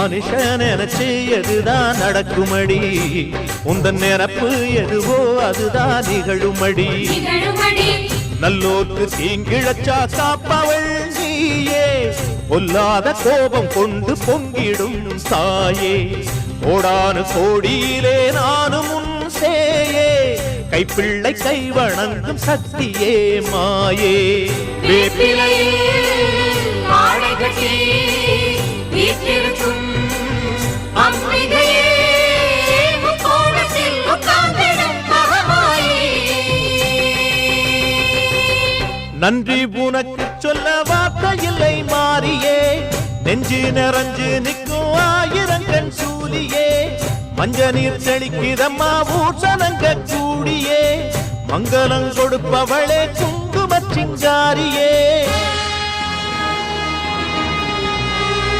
மனுஷன் நினைச்சு எதுதான் நடக்குமடி? உந்தன் நிரப்பு எதுவோ அதுதான் நிகழுமடி. நல்லோர்க்கு தீங்கிழச்சா காப்பவள் நீயே. பொல்லாத கோபம் கொண்டு பொங்கிடும் தாயே. கோடானு கோடியிலே நானும் உன் சேயே. கைப்பிள்ளை கை வணங்கும் சக்தியே மாயே. நன்றி உனக்கு சொல்ல வார்த்தை இல்லை மாறியே. நெஞ்சு நிறைஞ்சு நிற்கும் ஆயிரங்கண் சூலியே மஞ்ச நீர் செழிக்கிதம்மா ஊசனங்க கூடியே. மங்களம் கொடுப்பவளே குங்குமச்சிங்காரியே